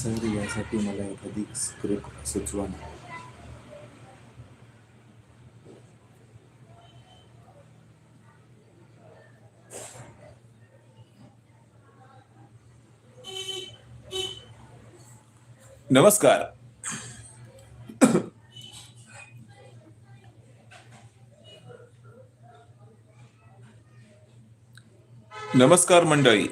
Sir यासाठी मला एखादी स्क्रिप्ट सुचवा ना. नमस्कार. नमस्कार मंडळी.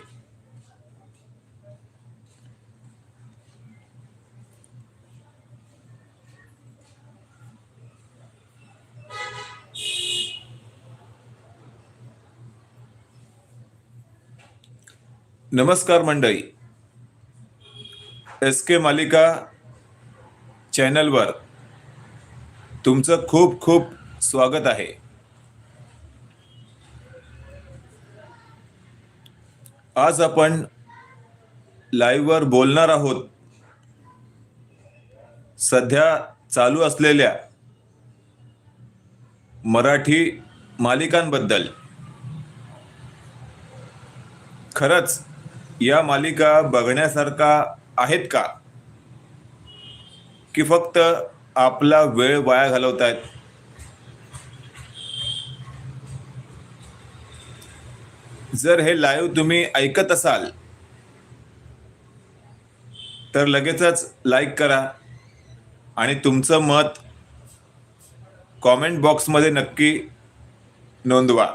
नमस्कार मंडळी. एस के मालिका चॅनलवर तुमचं खूप खूप स्वागत आहे. आज आपण लाईव्हवर बोलणार आहोत. सध्या चालू असलेल्या मराठी मालिकांबद्दल. खरंच या मालिका बघण्यासारखा आहेत का? की फक्त आपला वेळ वाया घालवतायत? जर हे लाईव्ह तुम्ही ऐकत असाल तर लगेचच लाईक करा आणि तुमचं मत कॉमेंट बॉक्समध्ये नक्की नोंदवा.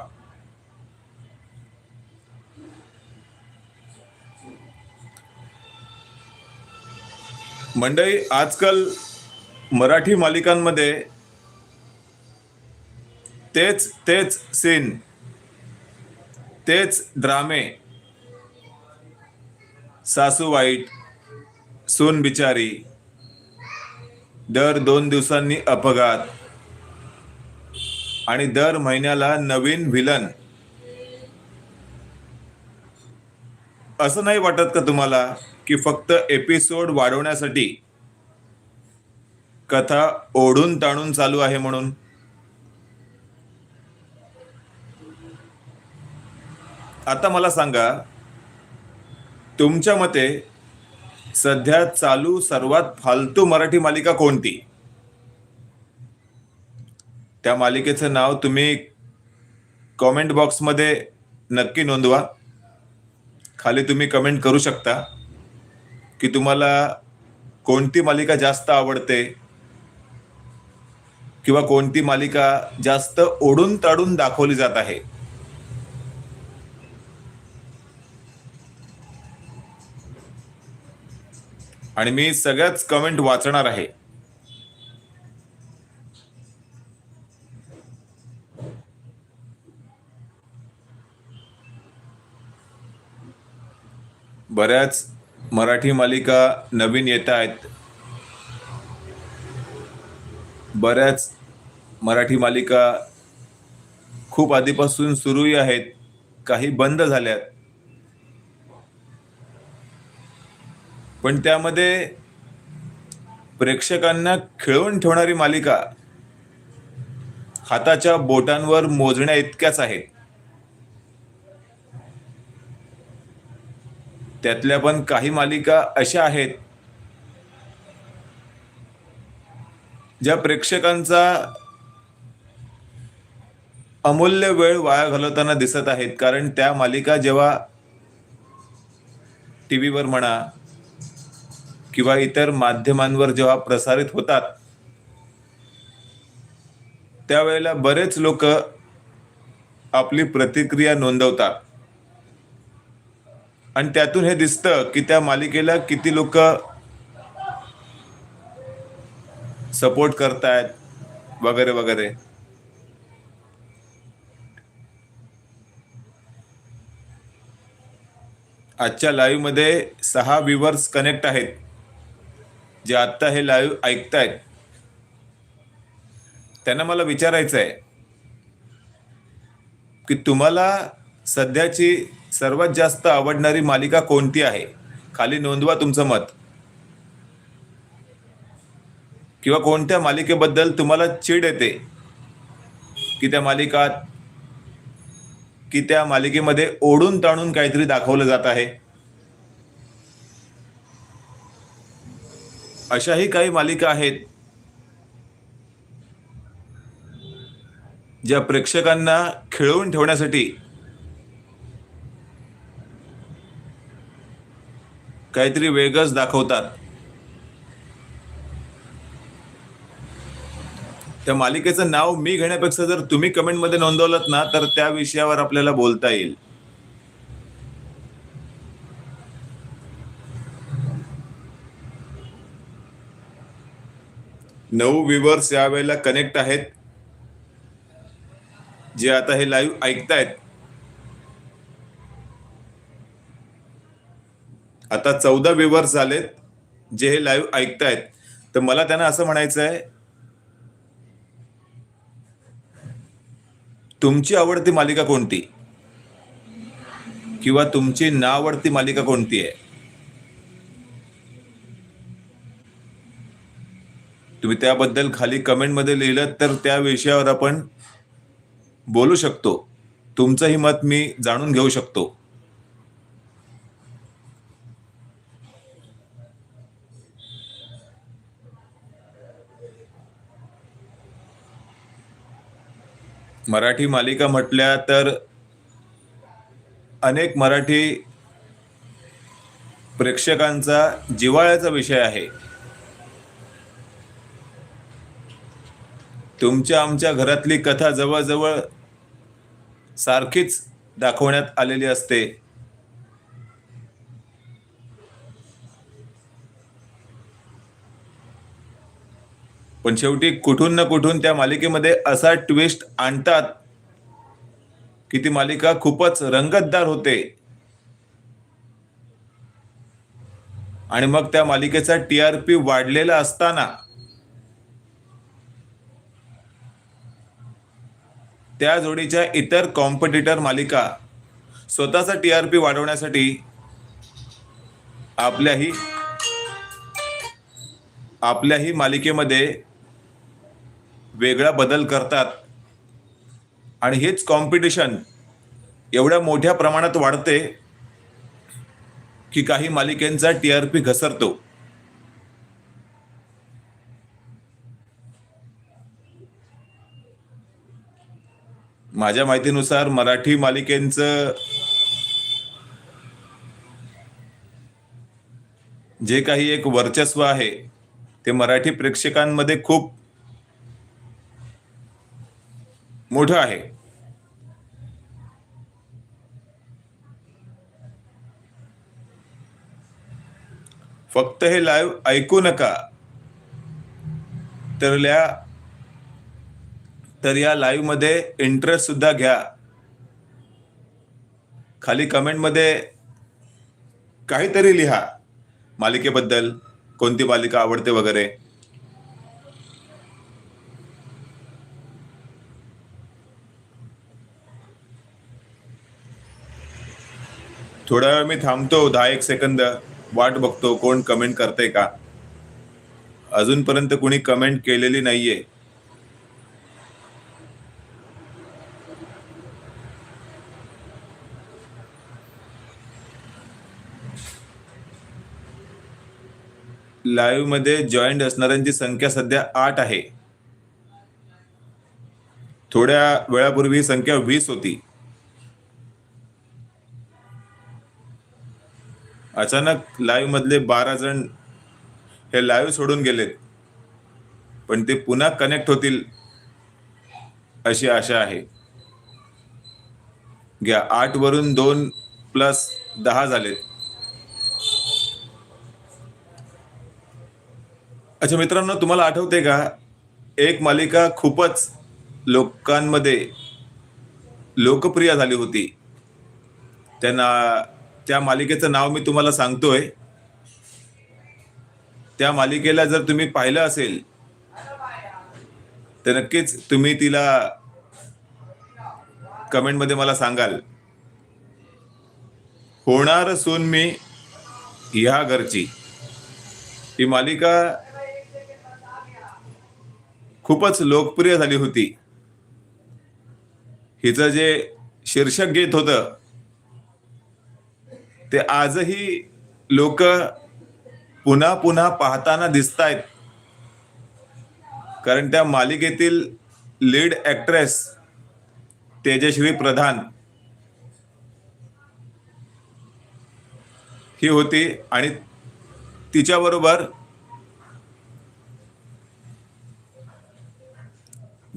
मंडळी आजकाल मराठी मालिकांमध्ये तेच तेच सीन तेच ड्रामे सासू वाईट सून बिचारी दर दोन दिवसांनी अपघात आणि दर महिन्याला नवीन व्हिलन असं नाही वाटत का तुम्हाला? की फक्त एपिसोड वाढवण्यासाठी कथा ओढून ताणून चालू आहे म्हणून. आता मला सांगा तुमच्या मते सध्या चालू सर्वात फालतू मराठी मालिका कोणती? त्या मालिकेचं नाव तुम्ही कॉमेंट बॉक्समध्ये नक्की नोंदवा. खाली तुम्ही कमेंट करू शकता. की तुम्हाला कोणती मालिका जास्त आवडते? किंवा कोणती मालिका जास्त ओढून ताडून दाखवली जात आहे? आणि मी सगळ्याच कमेंट वाचणार आहे. बऱ्याच मराठी मालिका नवीन येत आहेत. बऱ्याच मराठी मालिका खूप आधीपासून सुरूही आहेत काही बंद झाल्यात. पण त्यामध्ये प्रेक्षकांना खिळवून ठेवणारी मालिका हाताच्या बोटांवर मोजण्या इतक्याच आहेत. त्यातल्या पण काही मालिका अशा आहेत. ज्या प्रेक्षकांचा अमूल्य वेळ वाया घालवताना दिसत आहेत. कारण त्या मालिका जेव्हा टी व्हीवर म्हणा किंवा इतर माध्यमांवर जेव्हा प्रसारित होतात त्यावेळेला बरेच लोक आपली प्रतिक्रिया नोंदवतात. आणि त्यातून हे दिसतं की त्या मालिकेला किती लोक सपोर्ट करतायत वगैरे वगैरे. आजच्या लाईव्हमध्ये सहा व्ह्युअर्स कनेक्ट आहेत जे आत्ता हे लाईव्ह ऐकतायत. त्यांना मला विचारायचं आहे की तुम्हाला सध्याची सर्वात जास्त आवडणारी मालिका कोणती आहे? खाली नोंदवा तुमचं मत. किंवा कोणत्या मालिकेबद्दल तुम्हाला चीड येते? की त्या मालिकात की त्या मालिकेमध्ये ओढून ताणून काहीतरी दाखवलं जात आहे? अशाही काही मालिका आहेत ज्या प्रेक्षकांना खिळवून ठेवण्यासाठी काहीतरी वेगळंच दाखवतात. त्या मालिकेचं नाव मी घेण्यापेक्षा जर तुम्ही कमेंटमध्ये नोंदवलं ना तर त्या विषयावर आपल्याला बोलता येईल. नऊ व्ह्युअर्स यावेळेला कनेक्ट आहेत. जे आता हे लाईव्ह ऐकतायत. आता चौदा व्ह्युअर्स झालेत जे हे लाईव्ह ऐकतायत. तर मला त्यांना असं म्हणायचं आहे तुमची आवडती मालिका कोणती? किंवा तुमची नावडती मालिका कोणती आहे? तुम्ही त्याबद्दल खाली कमेंटमध्ये लिहिलं तर त्या विषयावर आपण बोलू शकतो. तुमचंही मत मी जाणून घेऊ शकतो. मराठी मालिका म्हटल्या तर अनेक मराठी प्रेक्षकांचा जिव्हाळ्याचा विषय आहे. तुमच्या आमच्या घरातली कथा जवळजवळ सारखीच दाखवण्यात आलेली असते. पण शेवटी कुठून ना कुठून त्या मालिकेमध्ये असा ट्विस्ट आणतात की ती मालिका खूपच रंगतदार होते. आणि मग त्या मालिकेचा टीआरपी वाढलेला असताना त्या जोडीच्या इतर कॉम्पिटिटर मालिका स्वतःचा टीआरपी वाढवण्यासाठी आपल्याही आपल्याही मालिकेमध्ये वेगळा बदल करतात. आणि हेच कॉम्पिटिशन एवढ्या मोठ्या प्रमाणात वाढते की काही मालिकेंचा टीआरपी घसरतो. माझ्या माहितीनुसार मराठी मालिकेंचं जे काही एक वर्चस्व आहे ते मराठी प्रेक्षकांमध्ये खूप मोठं आहे. फक्त हे लाईव्ह ऐकू नका. तर या तर या लाईव्हमध्ये इंटरेस्ट सुद्धा घ्या. खाली कमेंटमध्ये काहीतरी लिहा. मालिकेबद्दल कोणती मालिका आवडते वगैरे. थोडा वेळ मी थांबतो दहा एक सेकंद वाट बघतो कोण कमेंट करते का? अजूनपर्यंत कुणी कमेंट केलेली नाहीये. लाईव्हमध्ये जॉईंट असणाऱ्यांची संख्या सध्या आठ आहे. थोड्या वेळापूर्वी संख्या वीस होती. अचानक लाईव्ह मधले बारा जण हे लाईव्ह सोडून गेलेत. पण ते पुन्हा कनेक्ट होतील अशी आशा आहे. घ्या आठ वरून दोन प्लस दहा झालेत. अच्छा मित्रांनो तुम्हाला आठवते का? एक मालिका खूपच लोकांमध्ये लोकप्रिय झाली होती. त्यांना त्या मालिकेचं नाव मी तुम्हाला सांगतोय. त्या मालिकेला जर तुम्ही पाहिलं असेल तर नक्कीच तुम्ही तिला कमेंटमध्ये मला सांगाल. होणार सून मी ह्या घरची. ही मालिका खूपच लोकप्रिय झाली होती. हिचं जे शीर्षक गीत होतं ते आजही लोक पुन्हा पुन्हा पाहताना दिसतायत. कारण त्या मालिकेतील लीड ॲक्ट्रेस तेजश्री प्रधान ही होती आणि तिच्याबरोबर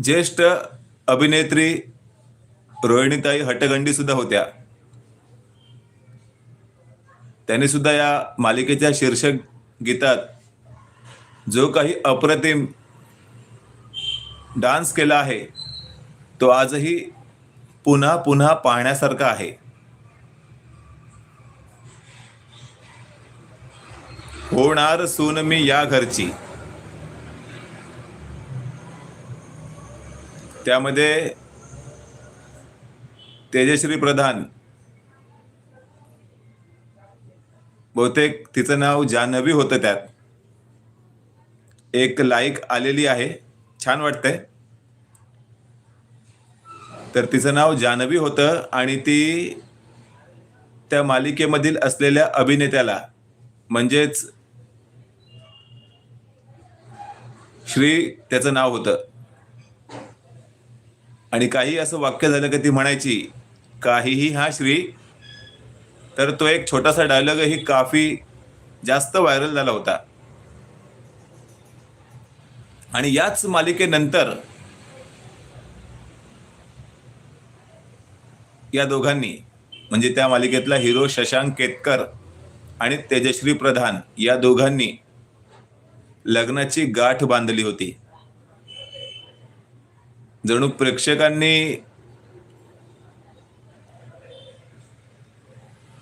ज्येष्ठ अभिनेत्री रोहिणीताई हटगंडी सुद्धा होत्या. त्यांनी सुद्धा या मालिकेच्या शीर्षक गीतात जो काही अप्रतिम डान्स केला आहे तो आजही पुन्हा पुन्हा पाहण्यासारखा आहे. होणार सून मी या घरची. त्यामध्ये तेजश्री प्रधान बहुतेक तिचं नाव जान्हवी होतं त्यात. एक लाईक आलेली आहे. छान वाटतंय. तर तिचं नाव जान्हवी होतं आणि ती त्या मालिकेमधील असलेल्या अभिनेत्याला म्हणजेच श्री त्याचं नाव होतं. आणि काही असं वाक्य झालं की ती म्हणायची काहीही हा श्री तर तो एक छोटासा डायलॉग ही काफी जास्त व्हायरल झाला होता. आणि याच मालिकेनंतर या दोघांनी म्हणजे त्या मालिकेतला हिरो शशांक केतकर आणि तेजश्री प्रधान या दोघांनी लग्नाची गाठ बांधली होती. जणू प्रेक्षकांनी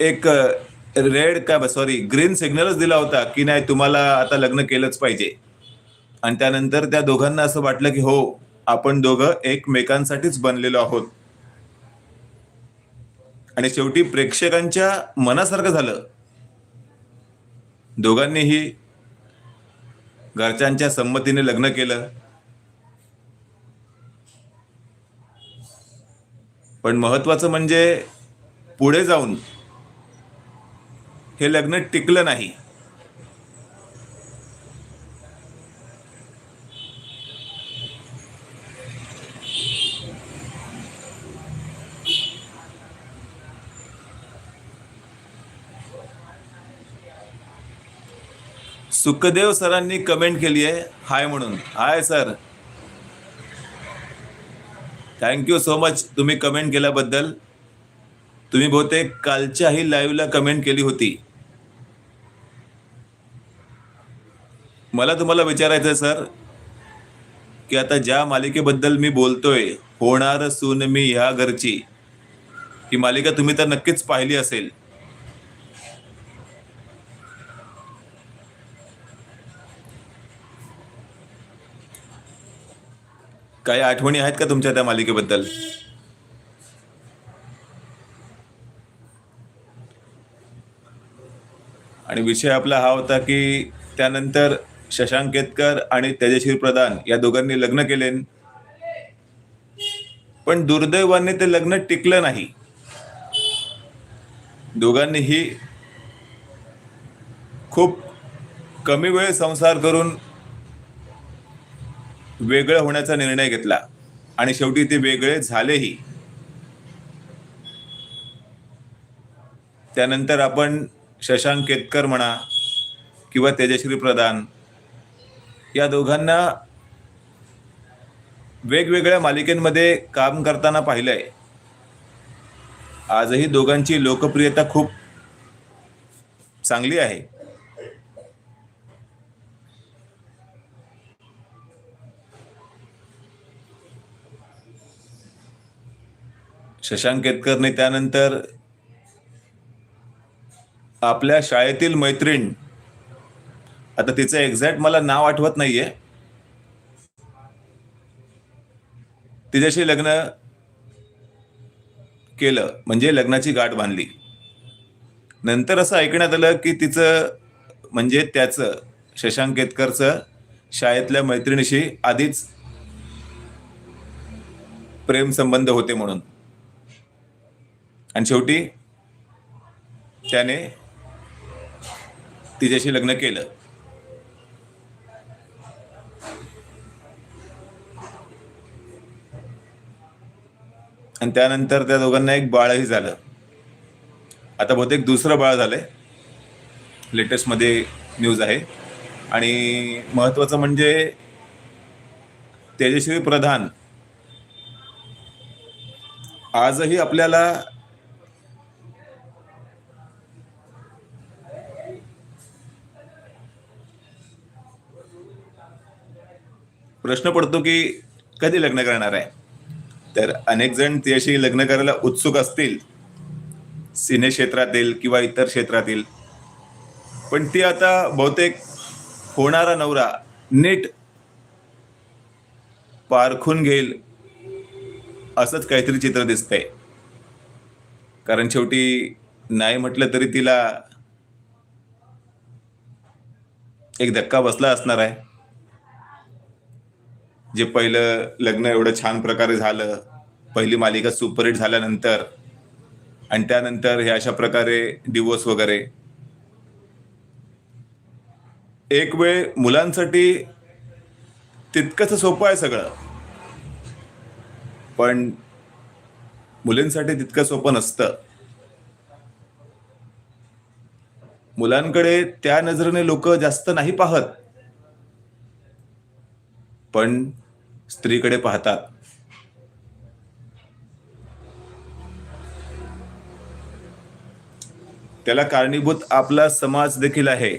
एक रेड का सॉरी ग्रीन सिग्नलच दिला होता की नाही तुम्हाला आता लग्न केलंच पाहिजे. आणि त्यानंतर त्या दोघांना असं वाटलं की हो आपण दोघं एकमेकांसाठीच बनलेलो आहोत. आणि शेवटी प्रेक्षकांच्या मनासारखं झालं. दोघांनीही घरच्यांच्या संमतीने लग्न केलं. पण महत्वाचं म्हणजे पुढे जाऊन हे लग्न टिकलं नाही. सुखदेव सरांनी कमेंट केली आहे हाय म्हणून. Hi sir. Thank you so much तुम्ही कमेंट केल्याबद्दल. तुम्ही बहुतेक कालच्याही लाईव्हला कमेंट केली होती. मला तुम्हाला विचारायचं आहे सर की आता ज्या मालिकेबद्दल मी बोलतोय होणार सून मी ह्या घरची ही मालिका तुम्ही तर नक्कीच पाहिली असेल. काही आठवणी आहेत का तुमच्या त्या मालिकेबद्दल? आणि विषय आपला हा होता की त्यानंतर शशांक केतकर आणि तेजश्री प्रधान या दोघांनी लग्न केले. पण दुर्दैवाने ते लग्न टिकलं नाही. दोघांनीही खूप कमी वेळ संसार करून वेगळं होण्याचा निर्णय घेतला. आणि शेवटी ते वेगळे झालेही. त्यानंतर आपण शशांक केतकर म्हणा किंवा तेजश्री प्रधान या दोघांना वेगवेगळ्या मालिकेमध्ये काम करताना पाहिलंय. आजही दोघांची लोकप्रियता खूप चांगली आहे. शशांक केतकरने त्यानंतर आपल्या शाळेतील मैत्रीण आता तिचं एक्झॅक्ट मला नाव आठवत नाहीये. तिच्याशी लग्न केलं म्हणजे लग्नाची गाठ बांधली. नंतर असं ऐकण्यात आलं की तिचं म्हणजे त्याचं शशांक केतकरचं शाळेतल्या मैत्रिणीशी आधीच प्रेम संबंध होते म्हणून. आणि शेवटी त्याने तिच्याशी लग्न केलं. आणि त्यानंतर त्या दोघांना एक बाळही झालं. आता बहुतेक दुसरं बाळ झालंय. लेटेस्टमध्ये न्यूज आहे. आणि महत्वाचं म्हणजे तेजस्वी प्रधान आजही आपल्याला प्रश्न पडतो की कधी लग्न करणार आहे? तर अनेक जण तिच्याशी लग्न करायला उत्सुक असतील सिने क्षेत्रातील किंवा इतर क्षेत्रातील. पण ती आता बहुतेक होणारा नवरा नीट पारखून घेईल असंच काहीतरी चित्र दिसतंय. कारण शेवटी नाही म्हटलं तरी तिला एक धक्का बसला असणार आहे. जे पहिलं लग्न एवढं छान प्रकारे झालं पहिली मालिका सुपरहिट झाल्यानंतर आणि त्यानंतर हे अशा प्रकारे डिवोर्स वगैरे. एक वेळ मुलांसाठी तितकंच सोपं आहे सगळं. पण मुलींसाठी तितकं सोपं नसतं. मुलांकडे त्या नजरेने लोक जास्त नाही पाहत. पण स्त्रीकडे पाहतात. त्याला कारणीभूत आपला समाज देखील आहे.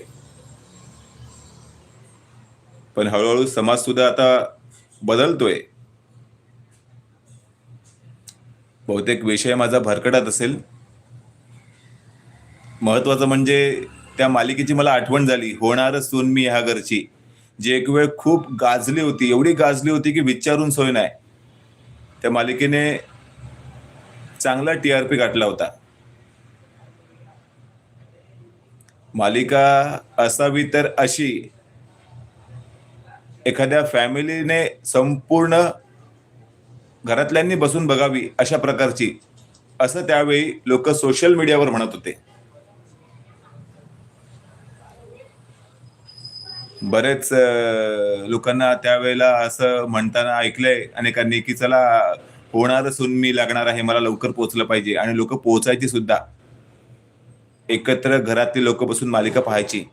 पण हळूहळू समाज सुद्धा आता बदलतोय. बहुतेक विषय माझा भरकटत असेल. महत्वाचं म्हणजे त्या मालिकेची मला आठवण झाली. होणार सून मी ह्या घरची. जी एक वेळ खूप गाजली होती एवढी गाजली होती की विचारून सोय नाही. त्या मालिकेने चांगला टीआरपी गाठला होता. मालिका असावी तर अशी एखाद्या फॅमिलीने संपूर्ण घरातल्यांनी बसून बघावी अशा प्रकारची असं त्यावेळी लोक सोशल मीडियावर म्हणत होते. बरेच लोकांना त्यावेळेला असं म्हणताना ऐकलंय अनेकांनी की चला होणार असून मी लागणार आहे मला लवकर पोहोचलं पाहिजे. आणि लोक पोहोचायची सुद्धा. एकत्र घरातली लोक बसून मालिका पाहायची.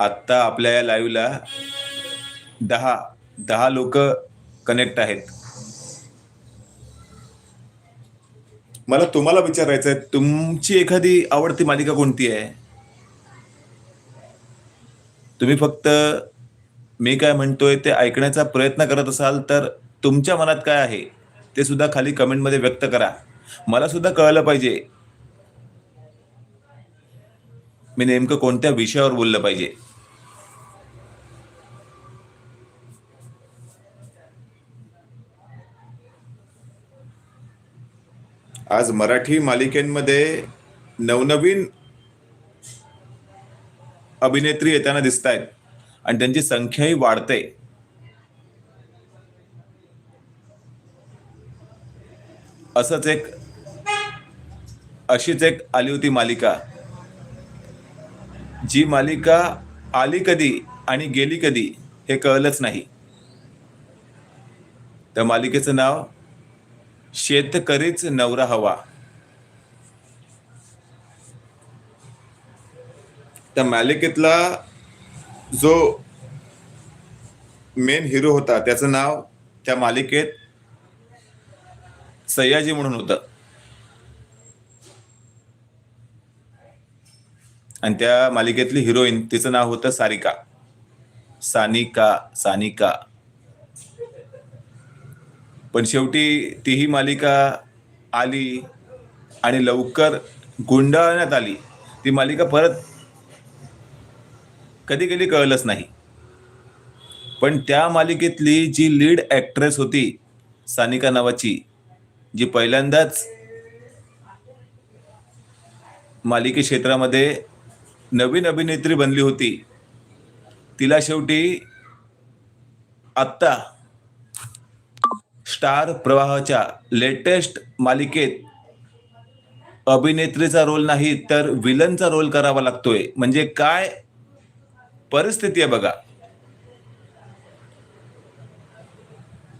आत्ता आपल्या या लाईव्हला दहा दहा लोक कनेक्ट आहेत. मला तुम्हाला विचारायचं आहे तुमची एखादी आवडती मालिका कोणती आहे? तुम्ही फक्त मी काय म्हणतोय ते ऐकण्याचा प्रयत्न करत असाल तर तुमच्या मनात काय आहे? ते सुद्धा खाली कमेंटमध्ये व्यक्त करा. मला सुद्धा कळलं पाहिजे. मी नेमकं कोणत्या विषयावर बोललं पाहिजे? आज मराठी मालिकेमध्ये नवनवीन अभिनेत्री येताना दिसत आहेत आणि त्यांची संख्याही वाढते. असंच एक अशीच एक आली होती मालिका. जी मालिका आली कधी आणि गेली कधी हे कळलंच नाही. त्या मालिकेचं नाव शेतकरीच नवरा हवा. त्या मालिकेतला जो मेन हिरो होता त्याचं नाव त्या मालिकेत सयाजी म्हणून होत. आणि त्या मालिकेतली हिरोईन तिचं नाव होतं सारिका. सानिका सानिका. पण शेवटी तीही मालिका आली आणि लवकर गुंडाळण्यात आली ती मालिका परत कधी कधी कळलंच नाही. पण त्या मालिकेतली जी लीड ॲक्ट्रेस होती सानिका नावाची जी पहिल्यांदाच मालिके क्षेत्रामध्ये नवीन अभिनेत्री बनली होती तिला शेवटी आत्ता स्टार प्रवाहाच्या लेटेस्ट मालिकेत अभिनेत्रीचा रोल नाही तर विलनचा रोल करावा लागतोय. म्हणजे काय परिस्थिती आहे बघा.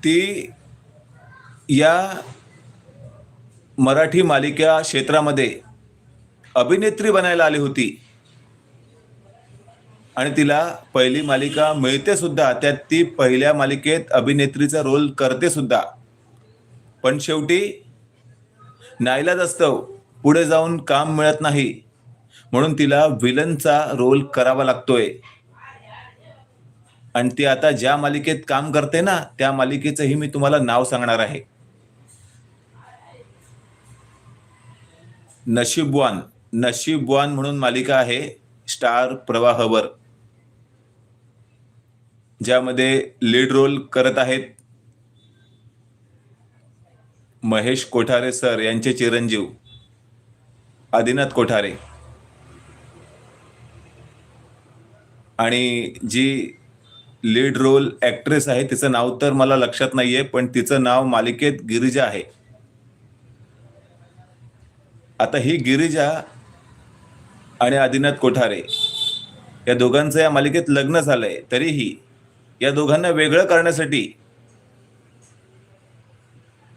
ती या मराठी मालिका क्षेत्रामध्ये अभिनेत्री बनायला आली होती. आणि तिला पहिली मालिका मिळते सुद्धा त्यात ती पहिल्या मालिकेत अभिनेत्रीचा रोल करते सुद्धा. पण शेवटी नाईलाज असतं पुढे जाऊन काम मिळत नाही. म्हणून तिला विलनचा रोल करावा लागतोय. आणि ती आता ज्या मालिकेत काम करते ना त्या मालिकेचंही मी तुम्हाला नाव सांगणार आहे. नशीबवान नशीबवान म्हणून मालिका आहे स्टार प्रवाहवर. ज्यामध्ये लीड रोल करत आहेत महेश कोठारे सर यांचे चिरंजीव आदिनाथ कोठारे. आणि जी लीड रोल ऍक्ट्रेस आहे तिचं नाव तर मला लक्षात नाही आहे पण तिचं नाव मालिकेत गिरिजा आहे. आता ही गिरिजा आणि आदिनाथ कोठारे या दोघांचं या मालिकेत लग्न झालंय तरीही या दोघांना वेगळं करण्यासाठी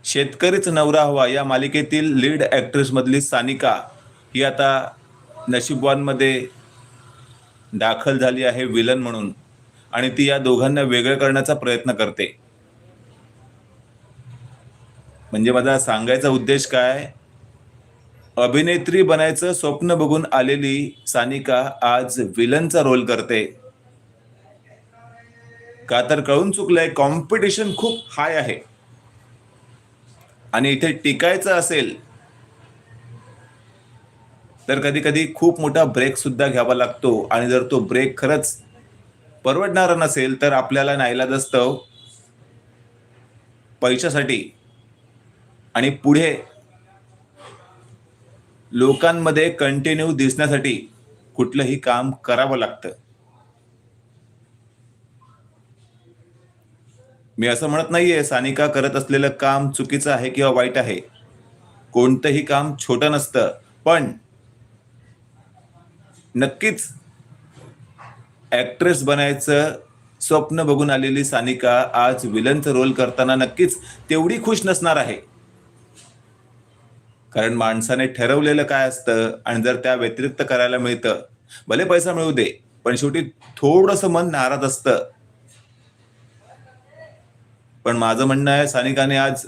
शेतकरीच नवरा हवा. या मालिकेतील लीड ऍक्ट्रेस मधली सानिका ही आता नशीबवानमध्ये दाखल झाली आहे विलन म्हणून आणि ती या दोघांना वेगळं करण्याचा प्रयत्न करते. म्हणजे माझा सांगायचा उद्देश काय? अभिनेत्री बनायचं स्वप्न बघून आलेली सानिका आज विलनचा रोल करते. का तर कळून चुकलंय कॉम्पिटिशन खूप हाय आहे. आणि इथे टिकायचं असेल तर कधी कधी खूप मोठा ब्रेक सुद्धा घ्यावा लागतो. आणि जर तो ब्रेक खरंच परवडणारा नसेल तर आपल्याला नाहीला असतं पैशासाठी. आणि पुढे लोकांमध्ये कंटिन्यू दिसण्यासाठी कुठलंही काम करावं लागतं. मी असं म्हणत नाहीये सानिका करत असलेलं काम चुकीचं आहे किंवा वाईट आहे. कोणतंही काम छोटं नसतं पण नक्कीच ऍक्ट्रेस बनायचं स्वप्न बघून आलेली सानिका आज विलनचं रोल करताना नक्कीच तेवढी खुश नसणार आहे. कारण माणसाने ठरवलेलं काय असतं आणि जर त्या व्यतिरिक्त करायला मिळतं भले पैसा मिळू दे पण शेवटी थोडस मन नाराज असतं. पण माझं म्हणणं आहे सानिकाने आज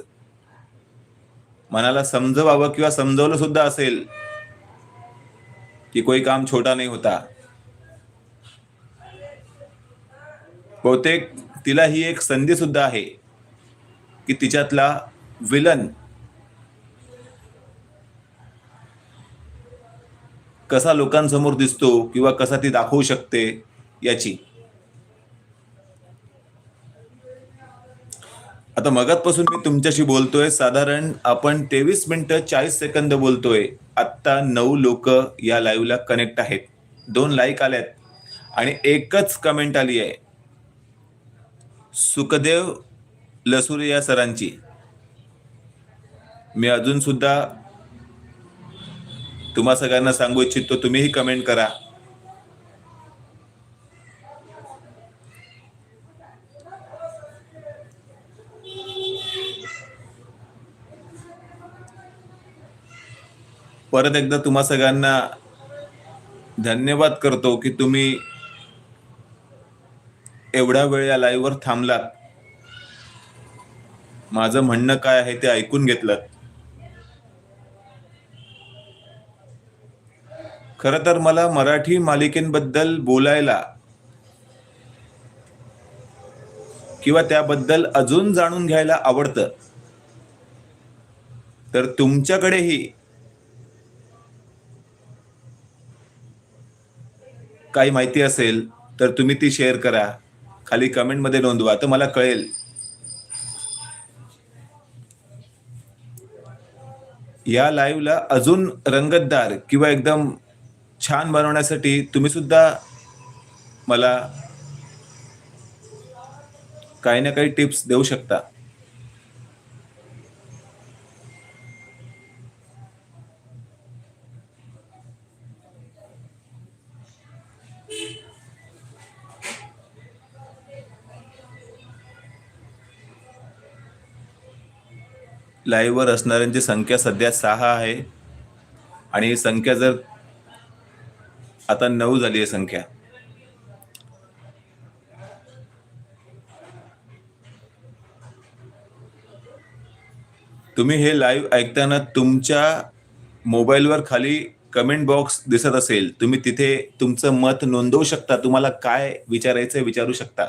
मनाला समजवावं किंवा समजवलं सुद्धा असेल की कोई काम छोटा नाही होता. बहुतेक तिला ही एक संधी सुद्धा आहे की तिच्यातला विलन कसा लोकांसमोर दिसतो किंवा कसा ती दाखवू शकते याची. आता मगातपासून मी तुमच्याशी बोलतोय. साधारण आपण तेवीस मिनिटं चाळीस सेकंद बोलतोय. आत्ता नऊ लोक या लाईव्हला कनेक्ट आहेत. दोन लाईक आल्यात. आणि एकच कमेंट आली आहे. सुखदेव लसुरिया सरांची. मी अजून सुद्धा तुम्हा सगळ्यांना सांगू इच्छितो तुम्हीही कमेंट करा. परत एकदा तुम्हा सगळ्यांना धन्यवाद करतो की तुम्ही एवढा वेळ या लाईव्हवर थांबलात. माझं म्हणणं काय आहे ते ऐकून घेतलं खर तर मला मराठी मालिकेबद्दल बोलायला किंवा त्याबद्दल अजून जाणून घ्यायला आवडतं. तर तुमच्याकडेही काही माहिती असेल तर तुम्ही ती शेअर करा. खाली कमेंटमध्ये नोंदवा तर मला कळेल. या लाईव्हला अजून रंगतदार किंवा एकदम छान बनवण्यासाठी तुम्ही सुद्धा मला काही ना काही टिप्स देऊ शकता. लाईव्हवर असणाऱ्यांची संख्या सध्या सहा आहे. आणि ही संख्या जर आता नऊ झाली आहे संख्या. तुम्ही हे लाईव्ह ऐकताना तुमच्या मोबाईलवर खाली कमेंट बॉक्स दिसत असेल. तुम्ही तिथे तुमचं मत नोंदवू शकता. तुम्हाला काय विचारायचंय विचारू शकता.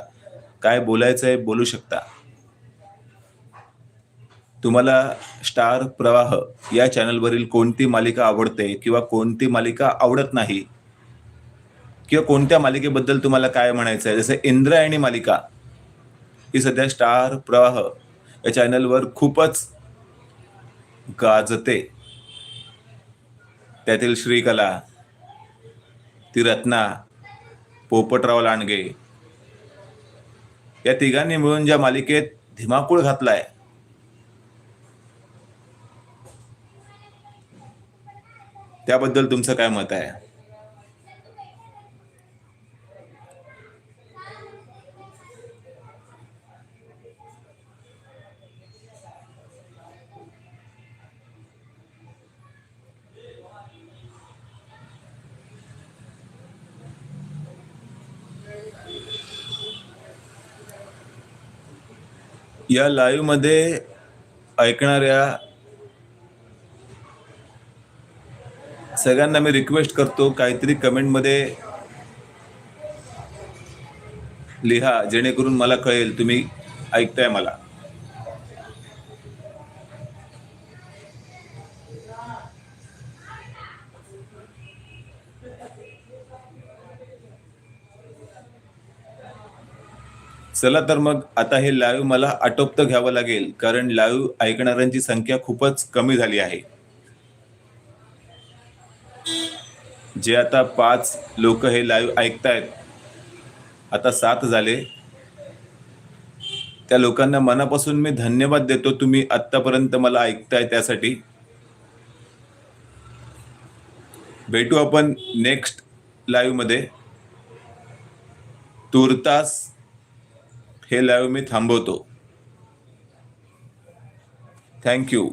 काय बोलायचंय बोलू शकता. तुम्हाला स्टार प्रवाह या चॅनलवरील कोणती मालिका आवडते किंवा कोणती मालिका आवडत नाही किंवा कोणत्या मालिकेबद्दल तुम्हाला काय म्हणायचं आहे जसं इंद्रायणी मालिका ही सध्या स्टार प्रवाह या चॅनलवर खूपच गाजते. त्यातील श्रीकला ती रत्ना पोपटराव लांडगे या तिघांनी मिळून ज्या मालिकेत धिमाकूळ घातलाय त्याबद्दल तुमचं काय मत आहे? या लाईव्हमध्ये ऐकणाऱ्या सगळ्यांना मी रिक्वेस्ट करतो काहीतरी कमेंटमध्ये लिहा जेणेकरून मला कळेल. तुम्ही ऐकताय मला. चला तर मग आता हे लाईव्ह मला आटोपतं घ्यावं लागेल कारण लाईव्ह ऐकणाऱ्यांची संख्या खूपच कमी झाली आहे. जे आता पाच लोक हे लाईव्ह ऐकतायत आता सात झाले. त्या लोकांना मनापासून मी धन्यवाद देतो तुम्ही आत्तापर्यंत मला ऐकताय त्यासाठी. भेटू आपण नेक्स्ट लाईव्हमध्ये तुर्तास हे लाईव्ह मी थांबवतो. थँक्यू